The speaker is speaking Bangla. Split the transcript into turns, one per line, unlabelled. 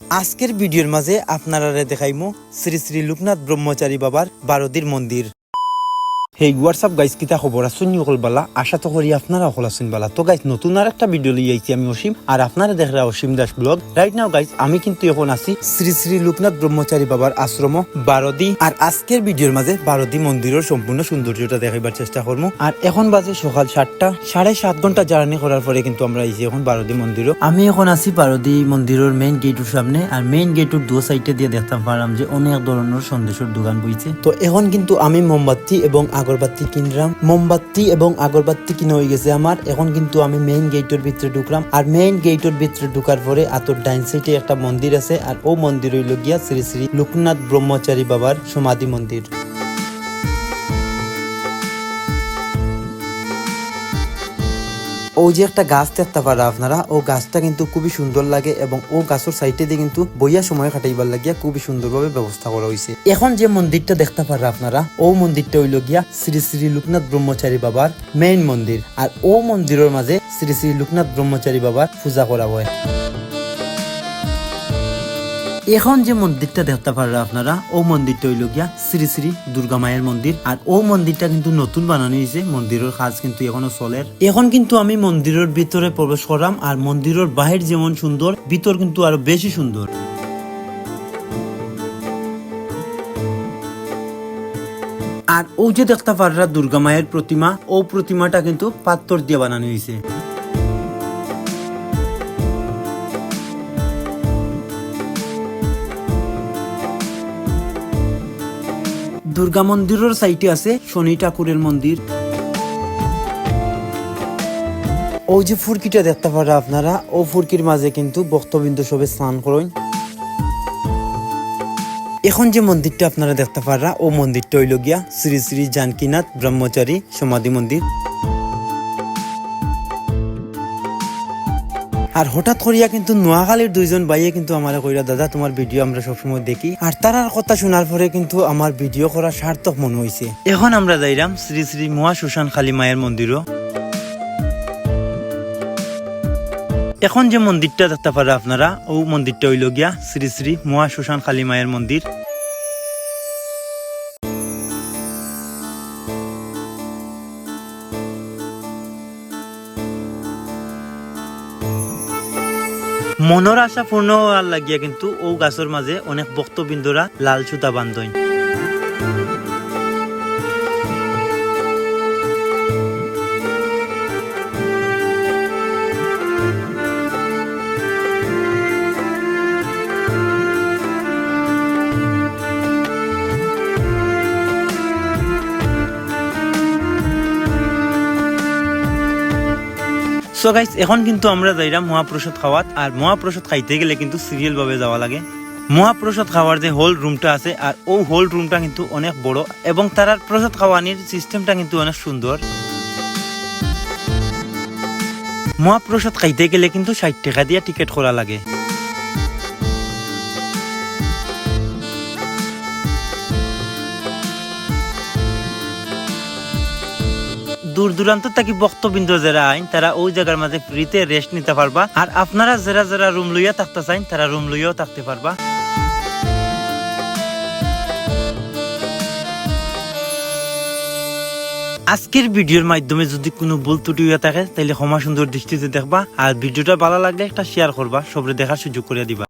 আজকের ভিডিওর মাঝে আপনারা দেখাইমো শ্রী শ্রী লোকনাথ ব্রহ্মচারী বাবার বারদীর মন্দির। হেই হোয়াটসঅ্যাপ গাইস কিতা খবর আছেন অকল বালা। আশা তো করি আপনারা অকল আছেন বালা। তো গাইস নতুন আর একটা ভিডিও লিয়ে আইছি আমি অসীম। আর আপনারা দেখরা Asim Das blog right now guys আমি কিন্তু এখন আছি শ্রী শ্রী লোকনাথ ব্রহ্মচারী বাবার আশ্রম, বারদি। আর আজকের ভিডিওর মাঝে বারদি মন্দিরের সম্পূর্ণ সৌন্দর্যটা দেখাইবার চেষ্টা করব আর এখন বাজে সকাল সাতটা। সাড়ে সাত ঘণ্টা জার্নি করার পরে কিন্তু আমরা আইছি এখন বারদি মন্দিরও। আমি এখন আছি বারদি মন্দিরের মেইন গেটের সামনে। আর মেইন গেটের দু সাইডে দিয়ে দেখতাম পারলাম যে অনেক ধরনের সন্দেশের দোকান বইছে। তো, এখন কিন্তু আমি মোমবাতি এবং আগরবাতি কিনলাম, মোমবাতি এবং আগরবাতি কিনে হয়ে গেছে আমার। এখন কিন্তু আমি মেইন গেটের ভিতরে ঢুকলাম। আর মেইন গেটের ভিতরে ঢুকার পরে আতর ডাইন সাইডে একটা মন্দির আছে। আর ও মন্দির হইল গিয়া শ্রী শ্রী লোকনাথ ব্রহ্মচারী বাবার সমাধি মন্দির। ও যে একটা গাছ দেখতে পারা আপনারা। ও গাছটা কিন্তু খুবই সুন্দর লাগে এবং ও গাছের সাইডে দিয়ে কিন্তু বইয়া সময় কাটাইবার লাগিয়া খুবই সুন্দরভাবে ব্যবস্থা করা হয়েছে এখন যে মন্দিরটা দেখতে পারা আপনারা, ও মন্দিরটা হইল গিয়া শ্রী শ্রী লোকনাথ ব্রহ্মচারী বাবার মেইন মন্দির। আর ও মন্দিরের মাঝে শ্রী শ্রী লোকনাথ ব্রহ্মচারী বাবার পূজা করা হয়। এখন যে মন্দিরটা দেখতে পাররা আপনারা, ও মন্দিরটা হইল গিয়া শ্রী শ্রী দুর্গা মায়ের মন্দির। আর ও মন্দিরটা কিন্তু নতুন বানানো হয়েছে মন্দিরের কাজ কিন্তু এখনও চলে। এখন কিন্তু আমি মন্দিরের ভিতরে প্রবেশ করলাম আর মন্দিরের বাহির যেমন সুন্দর, ভিতর কিন্তু আরও বেশি সুন্দর। আর ও যে দেখতে পাররা দুর্গা মায়ের প্রতিমা, ও প্রতিমাটা কিন্তু পাত্তর দিয়ে বানানো হয়েছে দুর্গা মন্দিরের সাইটে আছে শনি ঠাকুরের মন্দির। ও যে ফুরকিটা দেখতে পারে আপনারা, ও ফুরকির মাঝে কিন্তু বক্তবিন্দু সবে স্নান করেন। এখন যে মন্দিরটা আপনারা দেখতে পারা, ও মন্দিরটা হইল গিয়া শ্রী শ্রী জানকীনাথ ব্রহ্মচারী সমাধি মন্দির। আর হঠাৎ করিয়া কিন্তু নোয়াখালীর দুইজন ভাইয়ে কিন্তু আমার কইরা, দাদা, তোমার ভিডিও আমরা সবসময় দেখি। আর তারার কথা শোনার পরে কিন্তু আমার ভিডিও করা সার্থক মনে হয়েছে এখন আমরা যাইলাম শ্রী শ্রী মহা সুশান খালী মায়ের মন্দিরও। এখন যে মন্দিরটা দেখতে পারা আপনারা, ও মন্দিরটা হইল গিয়া শ্রী শ্রী মহা সুশান খালী মায়ের মন্দির। মনের আশা পূর্ণ হওয়ার লাগিয়া কিন্তু ও গাছের মাঝে অনেক বক্তবিন্দুরা লাল সুতা বান্ধইন। সো গাইস এখন কিন্তু আমরা যাইলাম মহাপ্রসাদ খাওয়াত, আর মহাপ্রসাদ খাইতে গেলে কিন্তু সিরিয়াল ভাবে যাওয়া লাগে। মহাপ্রসাদ খাওয়ার যে হোল রুমটা আছে, আর ও হোল রুমটা কিন্তু অনেক বড়, এবং তার প্রসাদ খাওয়ানির সিস্টেমটা কিন্তু অনেক সুন্দর। মহাপ্রসাদ খাইতে গেলে কিন্তু ষাট টাকা দিয়ে টিকিট করা লাগে। দূর দূরান্ত থেকে বক্তবিন্দু যারা আইন, তারা ওই জায়গার মাঝে ফ্রিতে রেস্ট নিতে পারবা। আর আপনারা যারা যারা রুম লইয়া থাকতে চাইন, তারা রুম লইয়াও থাকতে পারবা। আজকের ভিডিওর মাধ্যমে যদি কোনো ভুল ত্রুটি হয়ে থাকে তাহলে ক্ষমা সুন্দর দৃষ্টিতে দেখবা। আর ভিডিওটা ভালো লাগলে একটা শেয়ার করবা, সবরে দেখার সুযোগ করে দিবা।